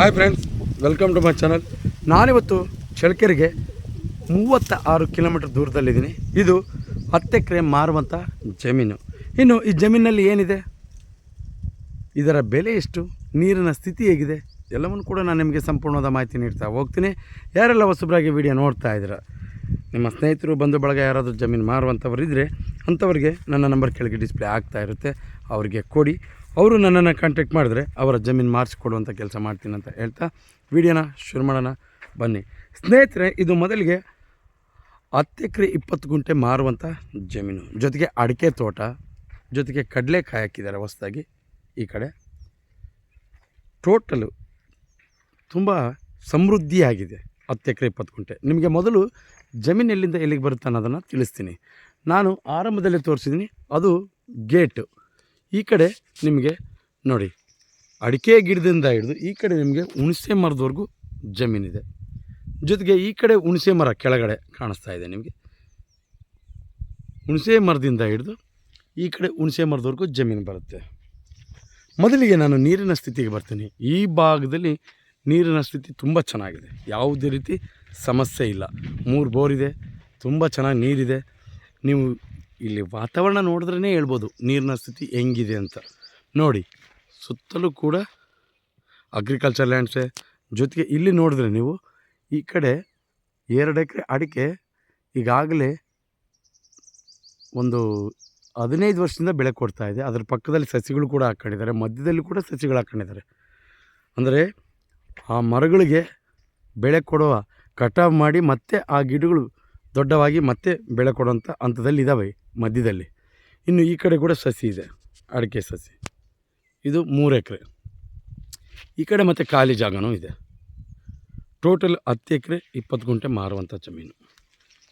Hi friends welcome to my channel ನಾನಿವತ್ತು ಚಳ್ಳಕೆರೆಗೆ ಮೂವತ್ತ ಆರು ಕಿಲೋಮೀಟರ್ ದೂರದಲ್ಲಿದ್ದೀನಿ. ಇದು ಹತ್ತು ಎಕರೆ ಮಾರುವಂಥ ಜಮೀನು. ಇನ್ನು ಈ ಜಮೀನಲ್ಲಿ ಏನಿದೆ? ಇದರ ಬೆಲೆ ಎಷ್ಟು? ನೀರಿನ ಸ್ಥಿತಿ ಹೇಗಿದೆ? ಎಲ್ಲವನ್ನು ಕೂಡ ನಾನು ನಿಮಗೆ ಸಂಪೂರ್ಣವಾದ ಮಾಹಿತಿ ನೀಡ್ತಾ ಹೋಗ್ತೀನಿ. ಯಾರೆಲ್ಲ ಹೊಸಬ್ರಾಗಿ ವಿಡಿಯೋ ನೋಡ್ತಾ ಇದ್ದೀರ? ನಿಮ್ಮ ಸ್ನೇಹಿತರು ಬಂಧು ಬಳಗ ಯಾರಾದರೂ ಜಮೀನು ಮಾರುವಂಥವ್ರು ಇದ್ದರೆ ಅಂಥವ್ರಿಗೆ ನನ್ನ ನಂಬರ್ ಕೆಳಗೆ ಡಿಸ್ಪ್ಲೇ ಆಗ್ತಾ ಇರುತ್ತೆ. ಅವರಿಗೆ ಕೊಡಿ. ಅವರು ನನ್ನನ್ನು ಕಾಂಟ್ಯಾಕ್ಟ್ ಮಾಡಿದ್ರೆ ಅವರ ಜಮೀನು ಮಾರಿಸಿಕೊಡುವಂಥ ಕೆಲಸ ಮಾಡ್ತೀನಿ ಅಂತ ಹೇಳ್ತಾ ವಿಡಿಯೋನ ಶುರು ಮಾಡೋಣ. ಬನ್ನಿ. ಸ್ನೇಹಿತರೆ, ಇದು ಮೊದಲಿಗೆ ಹತ್ತು ಎಕರೆ ಇಪ್ಪತ್ತು ಗುಂಟೆ ಮಾರುವಂಥ ಜಮೀನು. ಜೊತೆಗೆ ಅಡಿಕೆ ತೋಟ, ಜೊತೆಗೆ ಕಡಲೆಕಾಯಿ ಹಾಕಿದ್ದಾರೆ ಹೊಸದಾಗಿ ಈ ಕಡೆ. ಟೋಟಲು ತುಂಬ ಸಮೃದ್ಧಿಯಾಗಿದೆ ಹತ್ತು ಎಕರೆ ಇಪ್ಪತ್ತು ಗುಂಟೆ. ನಿಮಗೆ ಮೊದಲು ಜಮೀನು ಎಲ್ಲಿಂದ ಎಲ್ಲಿಗೆ ಬರುತ್ತೆ ಅನ್ನೋದನ್ನು ತಿಳಿಸ್ತೀನಿ. ನಾನು ಆರಂಭದಲ್ಲಿ ತೋರಿಸಿದ್ದೀನಿ. ಅದು ಗೇಟು ಈ ಕಡೆ ನಿಮಗೆ ನೋಡಿ, ಅಡಿಕೆ ಗಿಡದಿಂದ ಹಿಡಿದು ಈ ಕಡೆ ನಿಮಗೆ ಹುಣಸೆ ಮರದವರೆಗೂ ಜಮೀನಿದೆ. ಜೊತೆಗೆ ಈ ಕಡೆ ಹುಣಸೆ ಮರ ಕೆಳಗಡೆ ಕಾಣಿಸ್ತಾ ಇದೆ ನಿಮಗೆ. ಹುಣಸೆ ಮರದಿಂದ ಹಿಡಿದು ಈ ಕಡೆ ಹುಣಸೆ ಮರದವರೆಗೂ ಜಮೀನು ಬರುತ್ತೆ. ಮೊದಲಿಗೆ ನಾನು ನೀರಿನ ಸ್ಥಿತಿಗೆ ಬರ್ತೀನಿ. ಈ ಭಾಗದಲ್ಲಿ ನೀರಿನ ಸ್ಥಿತಿ ತುಂಬ ಚೆನ್ನಾಗಿದೆ. ಯಾವುದೇ ರೀತಿ ಸಮಸ್ಯೆ ಇಲ್ಲ. ಮೂರು ಬೋರಿದೆ, ತುಂಬ ಚೆನ್ನಾಗಿ ನೀರಿದೆ. ನೀವು ಇಲ್ಲಿ ವಾತಾವರಣ ನೋಡಿದ್ರೇ ಹೇಳ್ಬೋದು, ನೀರಿನ ಸ್ಥಿತಿ ಹೆಂಗಿದೆ ಅಂತ. ನೋಡಿ, ಸುತ್ತಲೂ ಕೂಡ ಅಗ್ರಿಕಲ್ಚರ್ ಲ್ಯಾಂಡ್ಸೆ ಜೊತೆಗೆ ಇಲ್ಲಿ ನೋಡಿದ್ರೆ ನೀವು, ಈ ಕಡೆ ಎರಡು ಎಕರೆ ಅಡಿಕೆ ಈಗಾಗಲೇ ಒಂದು ಹದಿನೈದು ವರ್ಷದಿಂದ ಬೆಳೆ ಕೊಡ್ತಾ ಇದೆ. ಅದರ ಪಕ್ಕದಲ್ಲಿ ಸಸಿಗಳು ಕೂಡ ಹಾಕ್ಕೊಂಡಿದ್ದಾರೆ ಮಧ್ಯದಲ್ಲಿ ಕೂಡ ಸಸಿಗಳು ಹಾಕ್ಕೊಂಡಿದ್ದಾರೆ ಅಂದರೆ ಆ ಮರಗಳಿಗೆ ಬೆಳೆ ಕೊಡುವ ಕಟಾವು ಮಾಡಿ ಮತ್ತೆ ಆ ಗಿಡಗಳು ದೊಡ್ಡವಾಗಿ ಮತ್ತೆ ಬೆಳೆ ಕೊಡುವಂಥ ಹಂತದಲ್ಲಿ ಇದ್ದಾವೆ ಮಧ್ಯದಲ್ಲಿ. ಇನ್ನು ಈ ಕಡೆ ಕೂಡ ಸಸಿ ಇದೆ, ಅಡಿಕೆ ಸಸಿ. ಇದು ಮೂರು ಎಕರೆ. ಈ ಕಡೆ ಮತ್ತು ಖಾಲಿ ಜಾಗನೂ ಇದೆ. ಟೋಟಲ್ ಹತ್ತು ಎಕರೆ, ಇಪ್ಪತ್ತು ಗುಂಟೆ ಮಾರುವಂಥ ಜಮೀನು.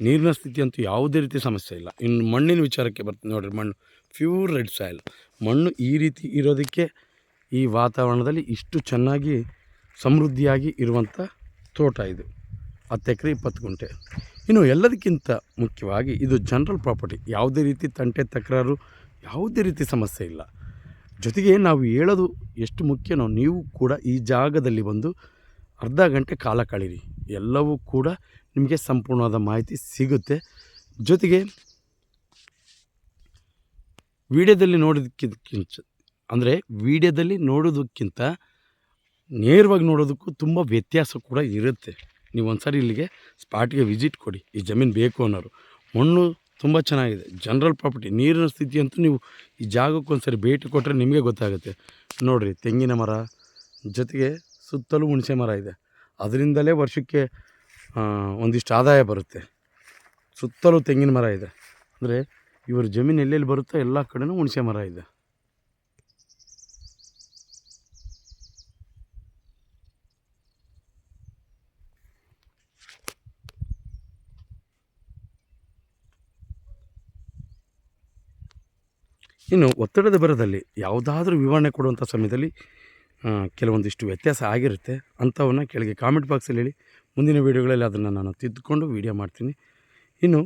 ನೀರಿನ ಸ್ಥಿತಿ ಅಂತೂ ಯಾವುದೇ ರೀತಿ ಸಮಸ್ಯೆ ಇಲ್ಲ. ಇನ್ನು ಮಣ್ಣಿನ ವಿಚಾರಕ್ಕೆ ಬರ್ತೀನಿ ನೋಡಿರಿ, ಮಣ್ಣು ಪ್ಯೂರ್ ರೆಡ್ ಸಾಯಿಲ್ ಮಣ್ಣು ಈ ರೀತಿ ಇರೋದಕ್ಕೆ ಈ ವಾತಾವರಣದಲ್ಲಿ ಇಷ್ಟು ಚೆನ್ನಾಗಿ ಸಮೃದ್ಧಿಯಾಗಿ ಇರುವಂಥ ತೋಟ ಇದು. ಹತ್ತು ಎಕರೆ, ಇಪ್ಪತ್ತು ಗುಂಟೆ. ಇನ್ನು ಎಲ್ಲದಕ್ಕಿಂತ ಮುಖ್ಯವಾಗಿ ಇದು ಜನರಲ್ ಪ್ರಾಪರ್ಟಿ. ಯಾವುದೇ ರೀತಿ ತಂಟೆ, ತಕರಾರು, ಯಾವುದೇ ರೀತಿ ಸಮಸ್ಯೆ ಇಲ್ಲ. ಜೊತೆಗೆ ನಾವು ಹೇಳೋದು ಎಷ್ಟು ಮುಖ್ಯನೋ ನೀವು ಕೂಡ ಈ ಜಾಗದಲ್ಲಿ ಬಂದು ಅರ್ಧ ಗಂಟೆ ಕಾಲ ಕಳೀರಿ. ಎಲ್ಲವೂ ಕೂಡ ನಿಮಗೆ ಸಂಪೂರ್ಣವಾದ ಮಾಹಿತಿ ಸಿಗುತ್ತೆ. ಜೊತೆಗೆ ವಿಡಿಯೋದಲ್ಲಿ ನೋಡೋದಕ್ಕಿಂತ ಅಂದರೆ ವಿಡಿಯೋದಲ್ಲಿ ನೋಡೋದಕ್ಕಿಂತ ನೇರವಾಗಿ ನೋಡೋದಕ್ಕೂ ತುಂಬ ವ್ಯತ್ಯಾಸ ಕೂಡ ಇರುತ್ತೆ. ನೀವು ಒಂದು ಸಾರಿ ಇಲ್ಲಿಗೆ ಸ್ಪಾಟ್ಗೆ ವಿಸಿಟ್ ಕೊಡಿ. ಈ ಜಮೀನು ಬೇಕು ಅನ್ನೋರು. ಮಣ್ಣು ತುಂಬ ಚೆನ್ನಾಗಿದೆ. ಜನರಲ್ ಪ್ರಾಪರ್ಟಿ, ನೀರಿನ ಸ್ಥಿತಿ ಅಂತೂ ನೀವು ಈ ಜಾಗಕ್ಕೆ ಒಂದು ಸರಿ ಭೇಟಿ ಕೊಟ್ಟರೆ ನಿಮಗೆ ಗೊತ್ತಾಗುತ್ತೆ. ನೋಡಿರಿ, ತೆಂಗಿನ ಮರ, ಜೊತೆಗೆ ಸುತ್ತಲೂ ಹುಣಸೆ ಮರ ಇದೆ. ಅದರಿಂದಲೇ ವರ್ಷಕ್ಕೆ ಒಂದಿಷ್ಟು ಆದಾಯ ಬರುತ್ತೆ. ಸುತ್ತಲೂ ತೆಂಗಿನ ಮರ ಇದೆ. ಅಂದರೆ ಇವರು ಜಮೀನು ಎಲ್ಲೆಲ್ಲಿ ಬರುತ್ತೋ ಎಲ್ಲ ಕಡೆಯೂ ಹುಣಸೆ ಮರ ಇದೆ. ಇನ್ನು ಒತ್ತಡದ ಬರದಲ್ಲಿ ಯಾವುದಾದ್ರೂ ವಿವರಣೆ ಕೊಡುವಂಥ ಸಮಯದಲ್ಲಿ ಕೆಲವೊಂದಿಷ್ಟು ವ್ಯತ್ಯಾಸ ಆಗಿರುತ್ತೆ. ಅಂಥವನ್ನು ಕೆಳಗೆ ಕಾಮೆಂಟ್ ಬಾಕ್ಸಲ್ಲಿ ಹೇಳಿ. ಮುಂದಿನ ವೀಡಿಯೋಗಳಲ್ಲಿ ಅದನ್ನು ನಾನು ತಿದ್ದುಕೊಂಡು ವೀಡಿಯೋ ಮಾಡ್ತೀನಿ. ಇನ್ನು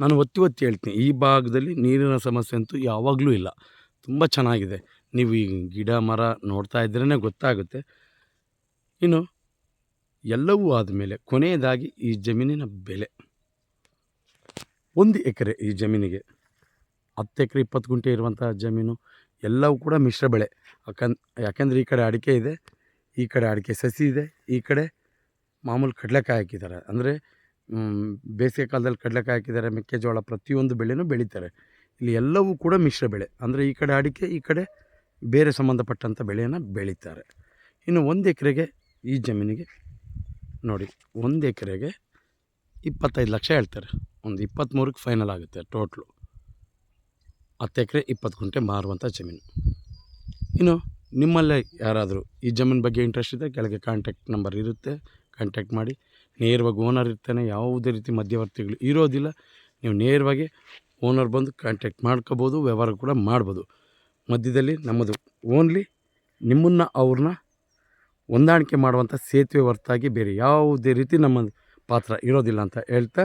ನಾನು ಒತ್ತಿ ಒತ್ತಿ ಹೇಳ್ತೀನಿ. ಈ ಭಾಗದಲ್ಲಿ ನೀರಿನ ಸಮಸ್ಯೆ ಅಂತೂ ಯಾವಾಗಲೂ ಇಲ್ಲ. ತುಂಬ ಚೆನ್ನಾಗಿದೆ. ನೀವು ಈ ಗಿಡ, ಮರ ನೋಡ್ತಾ ಇದ್ರೇ ಗೊತ್ತಾಗುತ್ತೆ. ಇನ್ನು ಎಲ್ಲವೂ ಆದಮೇಲೆ ಕೊನೆಯದಾಗಿ ಈ ಜಮೀನಿನ ಬೆಲೆ. ಒಂದು ಎಕರೆ ಈ ಜಮೀನಿಗೆ. ಹತ್ತು ಎಕರೆ, ಇಪ್ಪತ್ತು ಗುಂಟೆ ಇರುವಂಥ ಜಮೀನು. ಎಲ್ಲವೂ ಕೂಡ ಮಿಶ್ರ ಬೆಳೆ. ಯಾಕನ್ ಯಾಕೆಂದರೆ ಈ ಕಡೆ ಅಡಿಕೆ ಇದೆ, ಈ ಕಡೆ ಅಡಿಕೆ ಸಸಿ ಇದೆ, ಈ ಕಡೆ ಮಾಮೂಲು ಕಡಲೆಕಾಯಿ ಹಾಕಿದ್ದಾರೆ. ಅಂದರೆ ಬೇಸಿಗೆ ಕಾಲದಲ್ಲಿ ಕಡಲೆಕಾಯಿ ಹಾಕಿದ್ದಾರೆ, ಮೆಕ್ಕೆಜೋಳ ಪ್ರತಿಯೊಂದು ಬೆಳೆನೂ ಬೆಳೀತಾರೆ. ಇಲ್ಲಿ ಎಲ್ಲವೂ ಕೂಡ ಮಿಶ್ರ ಬೆಳೆ. ಅಂದರೆ ಈ ಕಡೆ ಅಡಿಕೆ, ಈ ಕಡೆ ಬೇರೆ ಸಂಬಂಧಪಟ್ಟಂಥ ಬೆಳೆಯನ್ನು ಬೆಳೀತಾರೆ. ಇನ್ನು ಒಂದು ಎಕರೆಗೆ ಈ ಜಮೀನಿಗೆ ನೋಡಿ, ಒಂದು ಎಕರೆಗೆ ಇಪ್ಪತ್ತೈದು ಲಕ್ಷ ಹೇಳ್ತಾರೆ. ಒಂದು ಇಪ್ಪತ್ತ್ಮೂರಕ್ಕೆ ಫೈನಲ್ ಆಗುತ್ತೆ ಟೋಟ್ಲು ಹತ್ತು ಎಕರೆ ಇಪ್ಪತ್ತು ಗುಂಟೆ ಮಾರುವಂಥ ಜಮೀನು. ಇನ್ನು ನಿಮ್ಮಲ್ಲೇ ಯಾರಾದರೂ ಈ ಜಮೀನು ಬಗ್ಗೆ ಇಂಟ್ರೆಸ್ಟ್ ಇದೆ ಕೆಳಗೆ ಕಾಂಟ್ಯಾಕ್ಟ್ ನಂಬರ್ ಇರುತ್ತೆ. ಕಾಂಟ್ಯಾಕ್ಟ್ ಮಾಡಿ. ನೇರವಾಗಿ ಓನರ್ ಇರ್ತಾನೆ, ಯಾವುದೇ ರೀತಿ ಮಧ್ಯವರ್ತಿಗಳು ಇರೋದಿಲ್ಲ. ನೀವು ನೇರವಾಗಿ ಓನರ್ ಬಂದು ಕಾಂಟ್ಯಾಕ್ಟ್ ಮಾಡ್ಕೋಬೋದು, ವ್ಯವಹಾರ ಕೂಡ ಮಾಡ್ಬೋದು. ಮಧ್ಯದಲ್ಲಿ ನಮ್ಮದು ಓನ್ಲಿ ನಿಮ್ಮನ್ನು, ಅವ್ರನ್ನ ಹೊಂದಾಣಿಕೆ ಮಾಡುವಂಥ ಸೇತುವೆ ಹೊರತಾಗಿ ಬೇರೆ ಯಾವುದೇ ರೀತಿ ನಮ್ಮ ಪಾತ್ರ ಇರೋದಿಲ್ಲ ಅಂತ ಹೇಳ್ತಾ